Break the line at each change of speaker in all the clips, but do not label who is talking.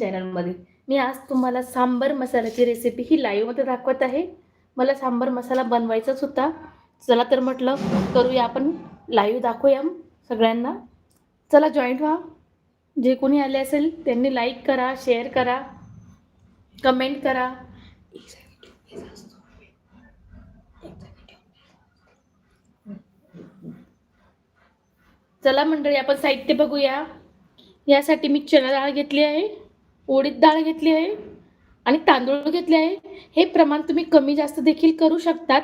चॅनलमध्ये. मी आज तुम्हाला सांबर मसाल्याची रेसिपी ही लाईव्हमध्ये दाखवत आहे. मला सांबर मसाला बनवायचाच होता. चला तर म्हटलं करूया आपण लाईव्ह दाखवूया सगळ्यांना. चला जॉईंट व्हा. जे कोणी आले असेल त्यांनी लाईक करा शेअर करा कमेंट करा. चला मंडळी आपण साहित्य बघूया. यासाठी मी चणा डाळ घेतली आहे. उडीद डाळ घेतली आहे आणि तांदूळ घेतले आहे. हे प्रमाण तुम्ही कमी जास्त देखील करू शकतात.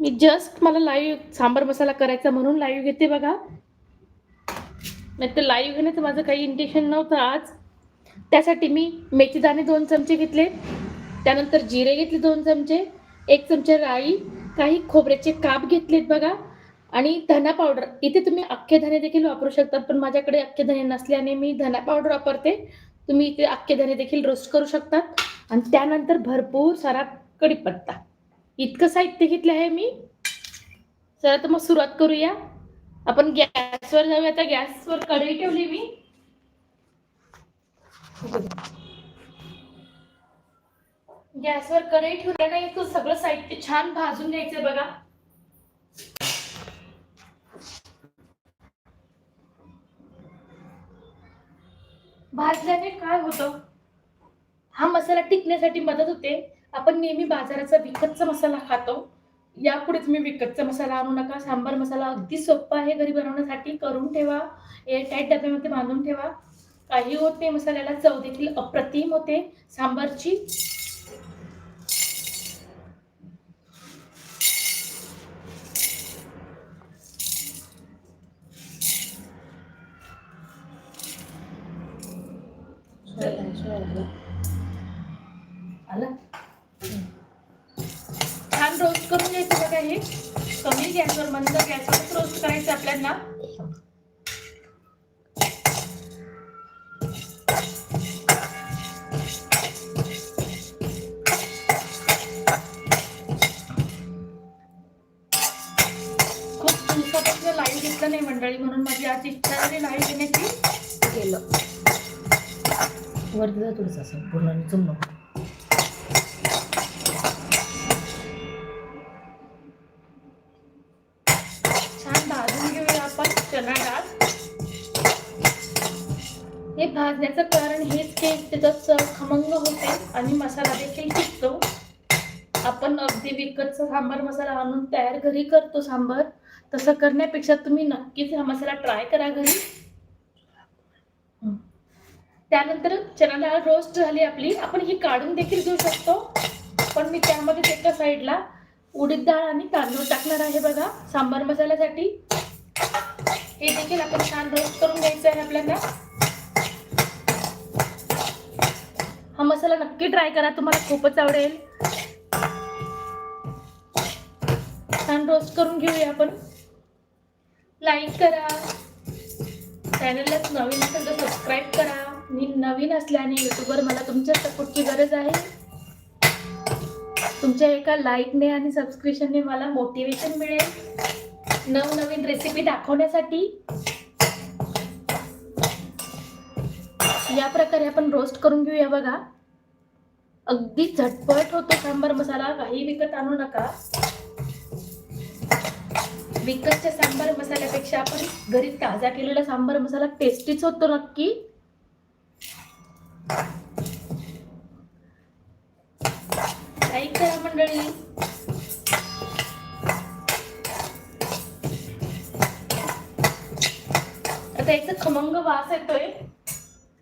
मी जस्ट मला लाईव्ह सांबार मसाला करायचा म्हणून लाईव्ह घेते बघा. नाही तर लाईव्ह घेण्याचं माझं काही इंटेन्शन नव्हतं आज. त्यासाठी मी मेथीदाणे दोन चमचे घेतले. त्यानंतर जिरे घेतले दोन चमचे. एक चमचे राई काही खोबऱ्याचे काप घेतलेत बघा. आणि धना पावडर इथे तुम्ही अख्खे धने देखील वापरू शकतात पण माझ्याकडे अख्खे धने नसल्याने मी धना पावडर वापरते. तुम्ही ते अख्खे धने देखील रोस्ट करू शकतात. आणि त्यानंतर भरपूर सारा कढीपत्ता. इतकं साहित्य घेतलं आहे मी. चला तर मग सुरुवात करूया. आपण गॅसवर जाऊया. आता गॅसवर कढई ठेवली मी. गॅसवर कढई ठेवल्या तो सगळं साहित्य छान भाजून घ्यायचं बघा. भाजल्याने काय होतं? हा मसाला टिकण्यासाठी मदत होते. आपण नेहमी बाजाराचा विकतचा मसाला खातो. यापुढे तुम्ही विकतचा मसाला आणू नका. सांबार मसाला अगदी सोपा आहे घरी बनवण्यासाठी. करून ठेवा. एअरटाईट डब्यामध्ये बांधून ठेवा. काही होत नाही मसाल्याला चव देखील अप्रतिम होते. सांबारची छान रोस्ट करून घ्यायचं बघा हे. कमी गॅसवर मंद गॅसवरच रोस्ट करायचं आपल्याला.
वरती जा असं पूर्ण चुम
छान भाजून घेऊया आपण चणा डाळ हे भाजण्याचं कारण हेच की त्याचा चव खमंग होते आणि मसाला देखील टिकतो. आपण अगदी विकतचा सांबार मसाला आणून तयार घरी करतो सांबार. तसं करण्यापेक्षा तुम्ही नक्कीच हा मसाला ट्राय करा घरी. त्यानंतर चणा डाळ रोस्ट झाली आपली. आपण ही काढून देखील घेऊ शकतो. पण मी त्यामध्ये एका साईडला उडीद डाळ आणि तांदूळ टाकणार आहे बघा सांबार मसाल्यासाठी. हे देखील आपण छान रोस्ट करून घ्यायचं आहे आपल्याला. हा मसाला नक्की ट्राय करा तुम्हाला खूपच आवडेल. छान रोस्ट करून घेऊया आपण. लाईक करा. चॅनलला नवीन असेल तर सबस्क्राईब करा. मी नवीन असल्याने युट्यूबवर मला तुमच्या सपोर्टची गरज आहे. तुमच्या एका लाईकने आणि सबस्क्रिप्शनने मला मोटिवेशन मिळेल. नवनवीन रेसिपी दाखवण्यासाठी. या प्रकारे आपण रोस्ट करून घेऊया बघा. अगदी झटपट होतो सांबार मसाला. काही विकत आणू नका. विकतच्या सांबार मसाल्यापेक्षा आपण घरी ताजा केलेला सांबार मसाला टेस्टीच होतो नक्की. लाईक करा मंडळी. आता याचा खमंग वास येतोय.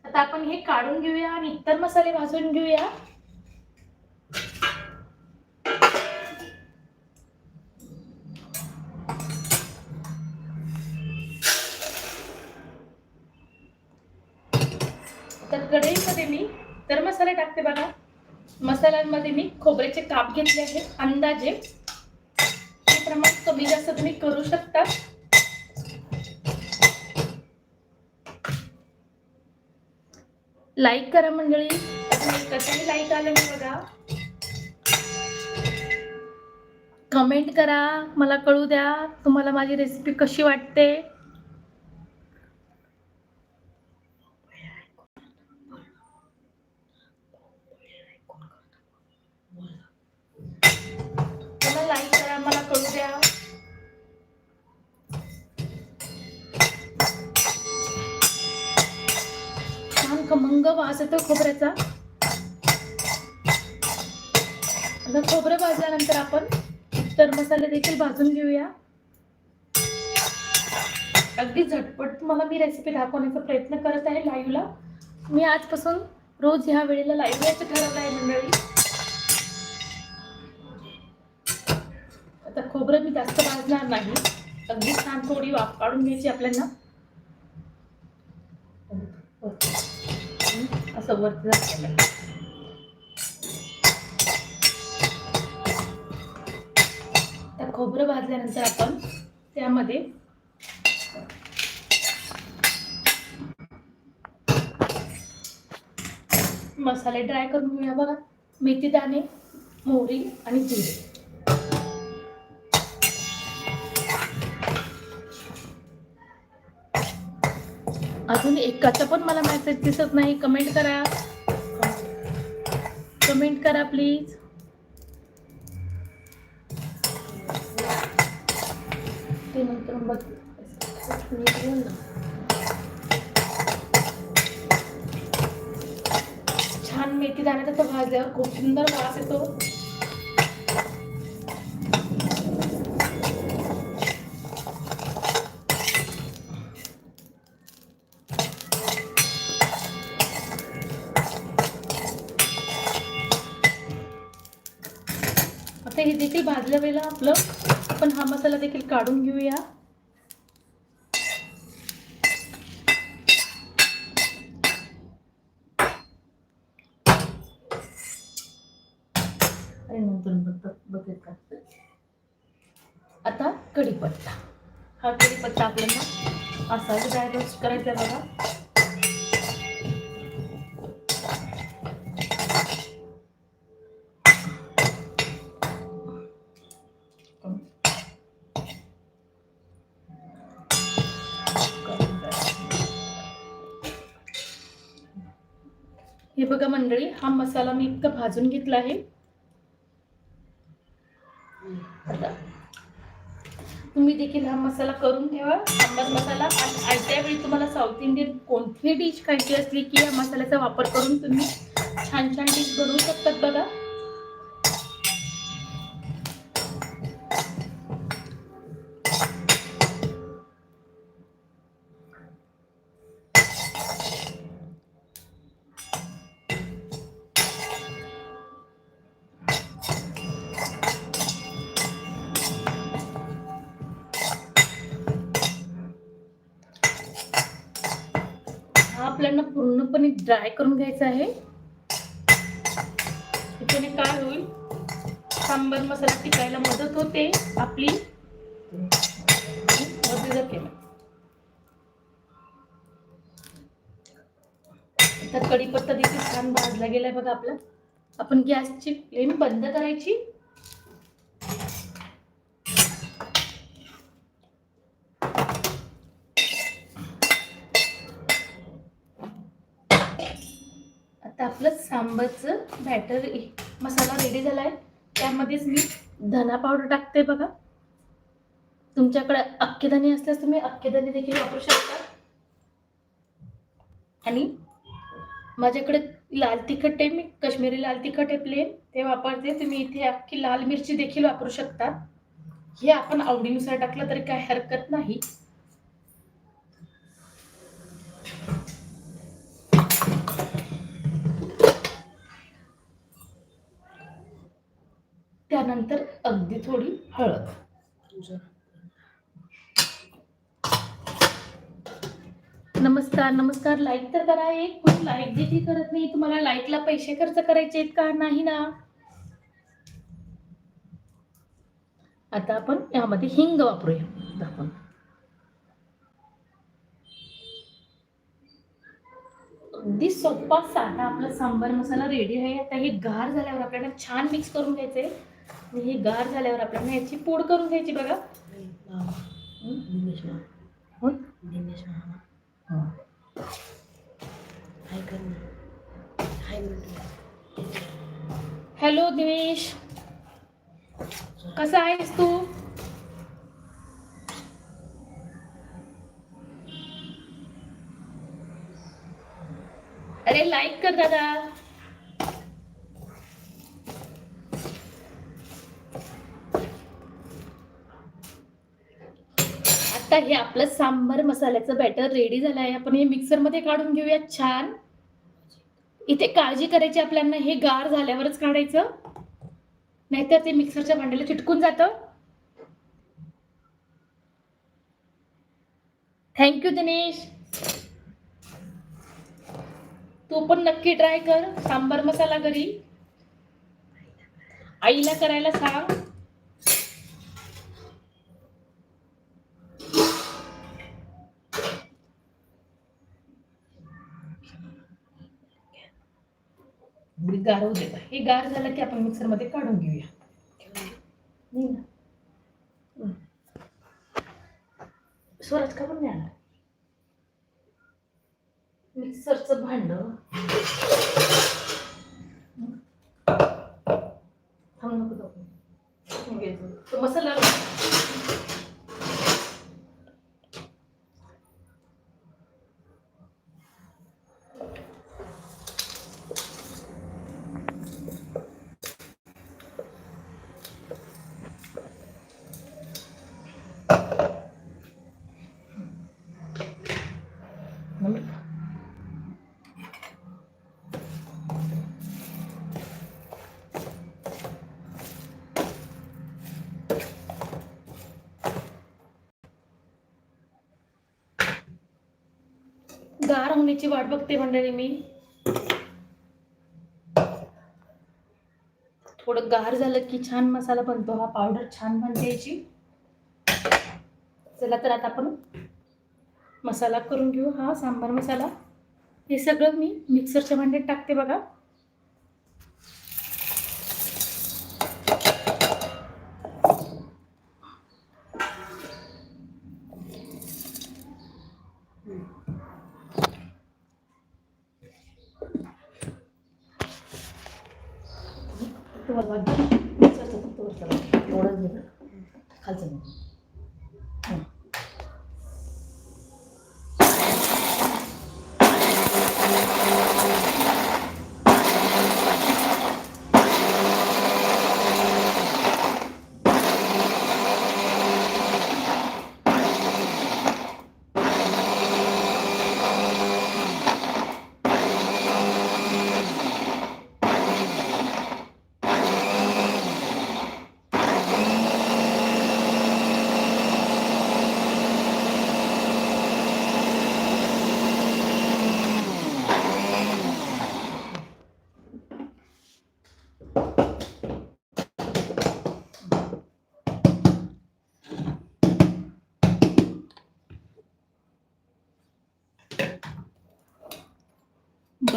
आता आपण हे काढून घेऊया आणि इतर मसाले भाजून घेऊया. तर कढईमध्ये मी तर मसाले टाकते बघा. मसाल्यांमध्ये मी खोबऱ्याचे काप घेतले आहेत अंदाजे. हे प्रमाण कमी जास्त तुम्ही करू शकता. लाईक करा मंडळी. कसंही लाईक आलं नाही बघा. कमेंट करा. मला कळू द्या तुम्हाला माझी रेसिपी कशी वाटते. द्या छान खमंग वास येतो खोबऱ्याचा. आता खोबरं भाजल्यानंतर आपण इतर मसाले देखील भाजून घेऊया. अगदी झटपट तुम्हाला मी रेसिपी दाखवण्याचा प्रयत्न करत आहे लाईव्हला मी आजपासून रोज ह्या वेळेला लाईव्ह यायचं ठरवलं आहे मंडळी. आता खोबरं मी जास्त भाजणार नाही. अगदी छान थोडी वाफ काढून घ्यायची आपल्याला. असं वरती झालं त्या खोबरं भाजल्यानंतर आपण त्यामध्ये मसाले ड्राय करून घेऊया बघा. मेथी दाणे मोहरी आणि जिरे. अजून एकाचा पण मला मेसेज दिसत नाही. कमेंट करा. कमेंट करा प्लीज ते नंतर बघ. छान मेथी दाण्याचा तो भाजल्यावर खूप सुंदर वास येतो. भाजल्या वेळेला आपलं. आपण हा मसाला देखील काढून घेऊया. आता कढीपत्ता. हा कढीपत्ता आपल्याला ड्राय रोस्ट करायचा बघा. हे बघा मंडळी हा मसाला मी इतका भाजून घेतला आहे. तुम्ही देखील हा मसाला करून ठेवा. आंबट मसाला आणि आयत्या वेळी तुम्हाला साऊथ इंडियन कोणतीही डिश खायची असली की या मसाल्याचा वापर करून तुम्ही छान छान डिश बनवू शकतात बघा. आपल्याला पूर्णपणे ड्राय करून घ्यायचं आहे. त्याने काय होईल. सांबर मसाला टिकायला मदत होते आपली. तर कढीपत्ता देखील छान भाजला गेलाय बघा आपला. आपण गॅसची फ्लेम बंद करायची आता आपलं सांबरचं बॅटर मसाला रेडी झाला आहे त्यामध्येच मी धना पावडर टाकते बघा. तुमच्याकडे अख्खे धने असल्यास तुम्ही अख्खे धने देखील वापरू शकता. आणि माझ्याकडे लाल तिखट आहे मी कश्मीरी लाल तिखट आहे प्लेन ते वापरते. तुम्ही इथे अख्खी लाल मिरची देखील वापरू शकता. हे आपण आवडीनुसार टाकलं तरी काय हरकत नाही. त्यानंतर अगदी थोडी हळद. नमस्कार नमस्कार. लाईक तर करा एक कोणी लाईक देखील करत नाही. तुम्हाला लाईकला पैसे खर्च करायचे आहेत का? नाही ना? आता आपण यामध्ये हिंग वापरूया. आपण. अगदी सोपा साधा आपला सांबार मसाला रेडी आहे. आता हे गार झाल्यावर आपल्याला छान मिक्स करून घ्यायचे हे गार झाल्यावर आपल्याला याची पूड करून घ्यायची बघा. हॅलो दिनेश. कसा आहेस तू? अरे लाईक कर दादा. हे आपलं सांबर मसाल्याचं बॅटर रेडी झालं आहे. आपण हे मिक्सरमध्ये काढून घेऊया छान. इथे काळजी करायची आपल्याला. हे गार झाल्यावरच काढायचं. नाहीतर ते मिक्सरच्या भांड्याला चिटकून जातं. थँक्यू दिनेश तू पण नक्की ट्राय कर. सांबार मसाला घरी. आईला करायला सांग. गार होऊ देता हे गार झालं की आपण मिक्सरमध्ये काढून घेऊया. स्वराज का पण नाही मिक्सरचं भांड. थांब नको घ्यायचं. तो मसाला गार होण्याची वाट बघते मंडळी मी. थोडं गार झालं की छान मसाला बनतो. हा पावडर छान बनते याची. चला तर आता आपण मसाला करून घेऊ. हा सांबार मसाला. हे सगळं मी मिक्सरच्या भांड्यात टाकते बघा. फक्त वर वाट घे. मिक्सरचं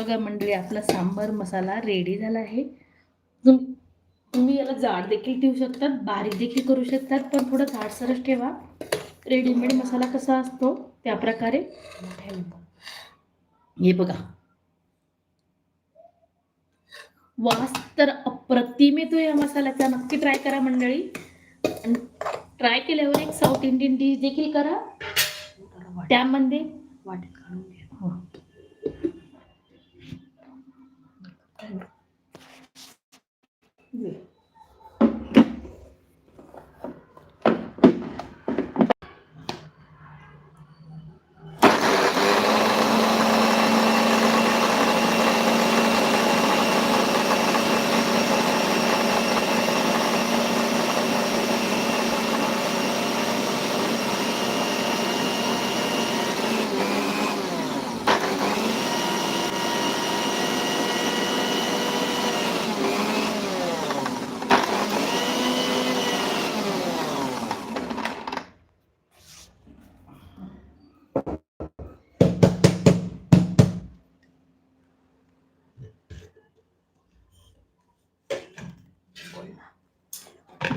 बघा मंडळी आपला सांबार मसाला रेडी झाला आहे. तुम- तुम्ही याला जाड देखील ठेवू शकतात बारीक देखील करू शकतात पण थोडं जाडसरच ठेवा. रेडीमेड मसाला कसा असतो त्या प्रकारे हे बघा. वास तर अप्रतिम येतो या मसाल्याचा. नक्की ट्राय करा मंडळी. ट्राय केल्यावर एक साऊथ इंडियन डिश देखील करा. त्यामध्ये
वाटेत काढून घे
हो.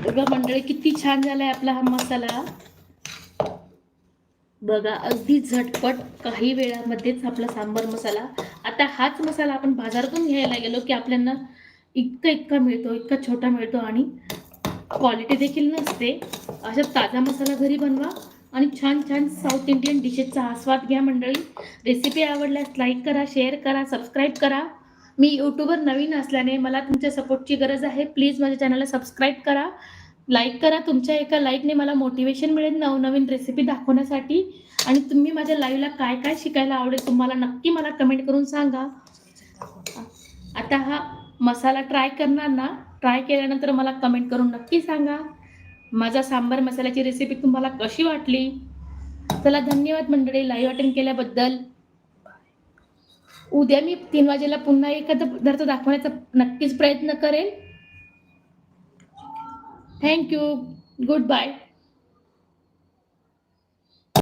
बघा मंडळी किती छान झालाय आपला हा मसाला. बघा अगदी झटपट काही वेळामध्येच आपला सांबार मसाला. आता हाच मसाला आपण बाजारातून घ्यायला गेलो की आपल्याला इतका इतका मिळतो इतका छोटा मिळतो आणि क्वालिटी देखील नसते. अशा ताजा मसाला घरी बनवा आणि छान छान साऊथ इंडियन डिशेसचा आस्वाद घ्या मंडळी. रेसिपी आवडल्यास लाईक करा शेअर करा सबस्क्राईब करा. मी यूट्यूबवर नवीन असल्याने मला तुमच्या सपोर्टची गरज आहे. प्लीज माझ्या चॅनलला सबस्क्राईब करा. लाईक करा. तुमच्या एका लाईकने मला मोटिवेशन मिळेल नवनवीन रेसिपी दाखवण्यासाठी. आणि तुम्ही माझ्या लाईव्हला काय काय शिकायला आवडेल तुम्हाला नक्की मला कमेंट करून सांगा. आता हा मसाला ट्राय करणार ना ट्राय केल्यानंतर मला कमेंट करून नक्की सांगा. माझा सांबार मसाल्याची रेसिपी तुम्हाला कशी वाटली? चला धन्यवाद मंडळी लाईव्ह अटेंड केल्याबद्दल. उद्या मी तीन वाजेला पुन्हा एखादा पदार्थ दाखवण्याचा नक्कीच प्रयत्न करेन. Thank you. Goodbye.